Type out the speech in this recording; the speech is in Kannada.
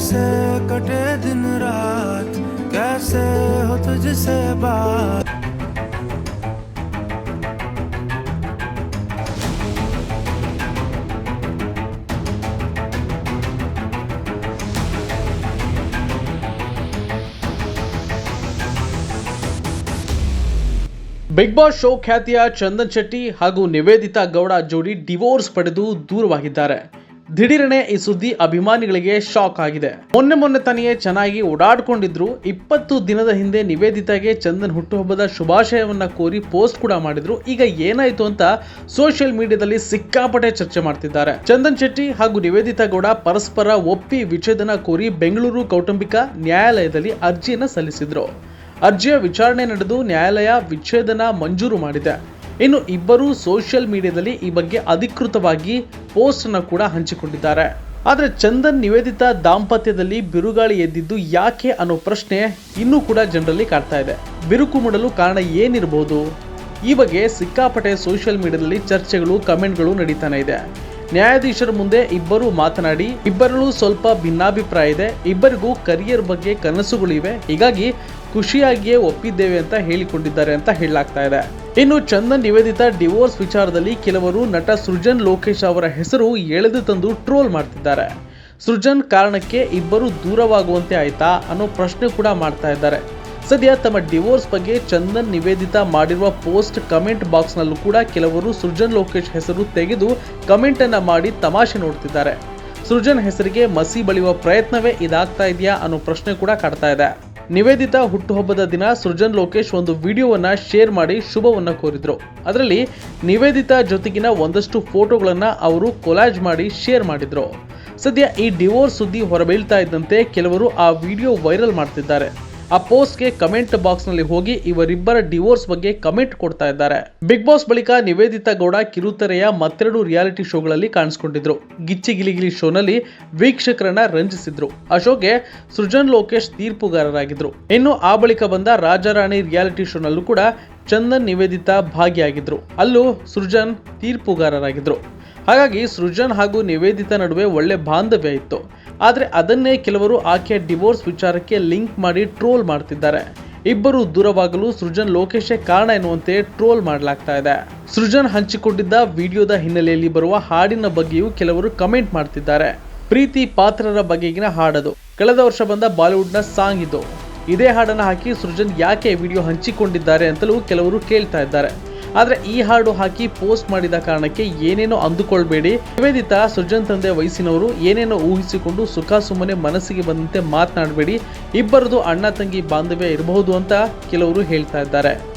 कैसे कटे दिन रात कैसे हो तुझसे बात ಬಿಗ್ ಬಾಸ್ ಶೋ ಖ್ಯಾತಿಯ ಚಂದನ್ ಶೆಟ್ಟಿ ಹಾಗೂ ನಿವೇದಿತಾ ಗೌಡ ಜೋಡಿ ಡಿವೋರ್ಸ್ ಪಡೆದು ದೂರವಾಗಿದ್ದಾರೆ ದಿಢೀರನೆ ಈ ಸುದ್ದಿ ಅಭಿಮಾನಿಗಳಿಗೆ ಶಾಕ್ ಆಗಿದೆ. ಮೊನ್ನೆ ಮೊನ್ನೆ ತಾನೆಯೇ ಚೆನ್ನಾಗಿ ಓಡಾಡ್ಕೊಂಡಿದ್ರು. ಇಪ್ಪತ್ತು ದಿನದ ಹಿಂದೆ ನಿವೇದಿತಾಗೆ ಚಂದನ್ ಹುಟ್ಟುಹಬ್ಬದ ಶುಭಾಶಯವನ್ನ ಕೋರಿ ಪೋಸ್ಟ್ ಕೂಡ ಮಾಡಿದ್ರು. ಈಗ ಏನಾಯ್ತು ಅಂತ ಸೋಷಿಯಲ್ ಮೀಡಿಯಾದಲ್ಲಿ ಸಿಕ್ಕಾಪಟ್ಟೆ ಚರ್ಚೆ ಮಾಡ್ತಿದ್ದಾರೆ. ಚಂದನ್ ಶೆಟ್ಟಿ ಹಾಗೂ ನಿವೇದಿತಾ ಗೌಡ ಪರಸ್ಪರ ಒಪ್ಪಿ ವಿಚ್ಛೇದನ ಕೋರಿ ಬೆಂಗಳೂರು ಕೌಟುಂಬಿಕ ನ್ಯಾಯಾಲಯದಲ್ಲಿ ಅರ್ಜಿಯನ್ನು ಸಲ್ಲಿಸಿದ್ರು. ಅರ್ಜಿಯ ವಿಚಾರಣೆ ನಡೆದು ನ್ಯಾಯಾಲಯ ವಿಚ್ಛೇದನ ಮಂಜೂರು ಮಾಡಿದೆ. ಇನ್ನು ಇಬ್ಬರೂ ಸೋಷಿಯಲ್ ಮೀಡಿಯಾದಲ್ಲಿ ಈ ಬಗ್ಗೆ ಅಧಿಕೃತವಾಗಿ ಪೋಸ್ಟ್ ಅನ್ನು ಕೂಡ ಹಂಚಿಕೊಂಡಿದ್ದಾರೆ. ಆದರೆ ಚಂದನ್ ನಿವೇದಿತ ದಾಂಪತ್ಯದಲ್ಲಿ ಬಿರುಗಾಳಿ ಎದ್ದಿದ್ದು ಯಾಕೆ ಅನ್ನೋ ಪ್ರಶ್ನೆ ಇನ್ನೂ ಕೂಡ ಜನರಲ್ಲಿ ಕಾಡ್ತಾ ಇದೆ. ಬಿರುಕು ಮೂಡಲು ಕಾರಣ ಏನಿರಬಹುದು ಈ ಬಗ್ಗೆ ಸಿಕ್ಕಾಪಟ್ಟೆ ಸೋಷಿಯಲ್ ಮೀಡಿಯಾದಲ್ಲಿ ಚರ್ಚೆಗಳು ಕಮೆಂಟ್ಗಳು ನಡೀತಾನೆ ಇದೆ. ನ್ಯಾಯಾಧೀಶರ ಮುಂದೆ ಇಬ್ಬರು ಮಾತನಾಡಿ, ಇಬ್ಬರಲ್ಲೂ ಸ್ವಲ್ಪ ಭಿನ್ನಾಭಿಪ್ರಾಯ ಇದೆ. ಇಬ್ಬರಿಗೂ ಕರಿಯರ್ ಬಗ್ಗೆ ಕನಸುಗಳಿವೆ ಹೀಗಾಗಿ ಖುಷಿಯಾಗಿಯೇ ಒಪ್ಪಿದ್ದೇವೆ ಅಂತ ಹೇಳಿಕೊಂಡಿದ್ದಾರೆ ಅಂತ ಹೇಳಲಾಗ್ತಾ ಇದೆ. ಇನ್ನು ಚಂದನ್ ನಿವೇದಿತ ಡಿವೋರ್ಸ್ ವಿಚಾರದಲ್ಲಿ ಕೆಲವರು ನಟ ಸೃಜನ್ ಲೋಕೇಶ್ ಅವರ ಹೆಸರು ಎಳೆದು ತಂದು ಟ್ರೋಲ್ ಮಾಡ್ತಿದ್ದಾರೆ. ಸೃಜನ್ ಕಾರಣಕ್ಕೆ ಇಬ್ಬರು ದೂರವಾಗುವಂತೆ ಆಯ್ತಾ ಅನ್ನೋ ಪ್ರಶ್ನೆ ಕೂಡ ಮಾಡ್ತಾ ಇದ್ದಾರೆ. ಸದ್ಯ ತಮ್ಮ ಡಿವೋರ್ಸ್ ಬಗ್ಗೆ ಚಂದನ್ ನಿವೇದಿತಾ ಮಾಡಿರುವ ಪೋಸ್ಟ್ ಕಮೆಂಟ್ ಬಾಕ್ಸ್ ನಲ್ಲೂ ಕೂಡ ಕೆಲವರು ಸೃಜನ್ ಲೋಕೇಶ್ ಹೆಸರು ತೆಗೆದು ಕಮೆಂಟ್ ಅನ್ನ ಮಾಡಿ ತಮಾಷೆ ನೋಡ್ತಿದ್ದಾರೆ. ಸೃಜನ್ ಹೆಸರಿಗೆ ಮಸಿ ಬಳಿಯುವ ಪ್ರಯತ್ನವೇ ಇದಾಗ್ತಾ ಇದೆಯಾ ಅನ್ನೋ ಪ್ರಶ್ನೆ ಕೂಡ ಕಾಡ್ತಾ ಇದೆ. ನಿವೇದಿತಾ ಹುಟ್ಟುಹಬ್ಬದ ದಿನ ಸೃಜನ್ ಲೋಕೇಶ್ ಒಂದು ವಿಡಿಯೋವನ್ನ ಶೇರ್ ಮಾಡಿ ಶುಭವನ್ನ ಕೋರಿದ್ರು. ಅದರಲ್ಲಿ ನಿವೇದಿತಾ ಜೊತೆಗಿನ ಒಂದಷ್ಟು ಫೋಟೋಗಳನ್ನ ಅವರು ಕೊಲಾಜ್ ಮಾಡಿ ಶೇರ್ ಮಾಡಿದ್ರು. ಸದ್ಯ ಈ ಡಿವೋರ್ಸ್ ಸುದ್ದಿ ಹೊರಬೀಳ್ತಾ ಇದ್ದಂತೆ ಕೆಲವರು ಆ ವಿಡಿಯೋ ವೈರಲ್ ಮಾಡ್ತಿದ್ದಾರೆ. ಆ ಪೋಸ್ಟ್ಗೆ ಕಮೆಂಟ್ ಬಾಕ್ಸ್ನಲ್ಲಿ ಹೋಗಿ ಇವರಿಬ್ಬರ ಡಿವೋರ್ಸ್ ಬಗ್ಗೆ ಕಮೆಂಟ್ ಕೊಡ್ತಾ ಇದ್ದಾರೆ. ಬಿಗ್ ಬಾಸ್ ಬಳಿಕ ನಿವೇದಿತಾ ಗೌಡ ಕಿರುತೆರೆಯ ಮತ್ತೆರಡು ರಿಯಾಲಿಟಿ ಶೋಗಳಲ್ಲಿ ಕಾಣಿಸ್ಕೊಂಡಿದ್ರು. ಗಿಚ್ಚಿ ಗಿಲಿಗಿಲಿ ಶೋನಲ್ಲಿ ವೀಕ್ಷಕರನ್ನ ರಂಜಿಸಿದ್ರು. ಆ ಸೃಜನ್ ಲೋಕೇಶ್ ತೀರ್ಪುಗಾರರಾಗಿದ್ರು. ಇನ್ನು ಆ ಬಳಿಕ ಬಂದ ರಾಜಾರಾಣಿ ರಿಯಾಲಿಟಿ ಶೋನಲ್ಲೂ ಕೂಡ ಚಂದನ್ ನಿವೇದಿತಾ ಭಾಗಿಯಾಗಿದ್ರು. ಅಲ್ಲೂ ಸೃಜನ್ ತೀರ್ಪುಗಾರರಾಗಿದ್ರು. ಹಾಗಾಗಿ ಸೃಜನ್ ಹಾಗೂ ನಿವೇದಿತಾ ನಡುವೆ ಒಳ್ಳೆ ಬಾಂಧವ್ಯ ಇತ್ತು. ಆದರೆ ಅದನ್ನೇ ಕೆಲವರು ಆಕೆಯ ಡಿವೋರ್ಸ್ ವಿಚಾರಕ್ಕೆ ಲಿಂಕ್ ಮಾಡಿ ಟ್ರೋಲ್ ಮಾಡ್ತಿದ್ದಾರೆ. ಇಬ್ಬರು ದೂರವಾಗಲು ಸೃಜನ್ ಲೋಕೇಶೇ ಕಾರಣ ಎನ್ನುವಂತೆ ಟ್ರೋಲ್ ಮಾಡಲಾಗ್ತಾ ಇದೆ. ಸೃಜನ್ ಹಂಚಿಕೊಂಡಿದ್ದ ವಿಡಿಯೋದ ಹಿನ್ನೆಲೆಯಲ್ಲಿ ಬರುವ ಹಾಡಿನ ಬಗ್ಗೆಯೂ ಕೆಲವರು ಕಮೆಂಟ್ ಮಾಡ್ತಿದ್ದಾರೆ. ಪ್ರೀತಿ ಪಾತ್ರರ ಬಗೆಗಿನ ಹಾಡದು. ಕಳೆದ ವರ್ಷ ಬಂದ ಬಾಲಿವುಡ್ನ ಸಾಂಗ್ ಇದು. ಇದೇ ಹಾಡನ್ನು ಹಾಕಿ ಸೃಜನ್ ಯಾಕೆ ವಿಡಿಯೋ ಹಂಚಿಕೊಂಡಿದ್ದಾರೆ ಅಂತಲೂ ಕೆಲವರು ಕೇಳ್ತಾ ಇದ್ದಾರೆ. ಆದ್ರೆ ಈ ಹಾಡು ಹಾಕಿ ಪೋಸ್ಟ್ ಮಾಡಿದ ಕಾರಣಕ್ಕೆ ಏನೇನೋ ಅಂದುಕೊಳ್ಬೇಡಿ. ನಿವೇದಿತಾ, ಸೃಜನ್ ತಂದೆ ವಯಸ್ಸಿನವರು ಏನೇನೋ ಊಹಿಸಿಕೊಂಡು ಸುಖ ಸುಮ್ಮನೆ ಮನಸ್ಸಿಗೆ ಬಂದಂತೆ ಮಾತನಾಡಬೇಡಿ. ಇಬ್ಬರದು ಅಣ್ಣ ತಂಗಿ ಬಾಂಧವ್ಯ ಇರಬಹುದು ಅಂತ ಕೆಲವರು ಹೇಳ್ತಾ ಇದ್ದಾರೆ.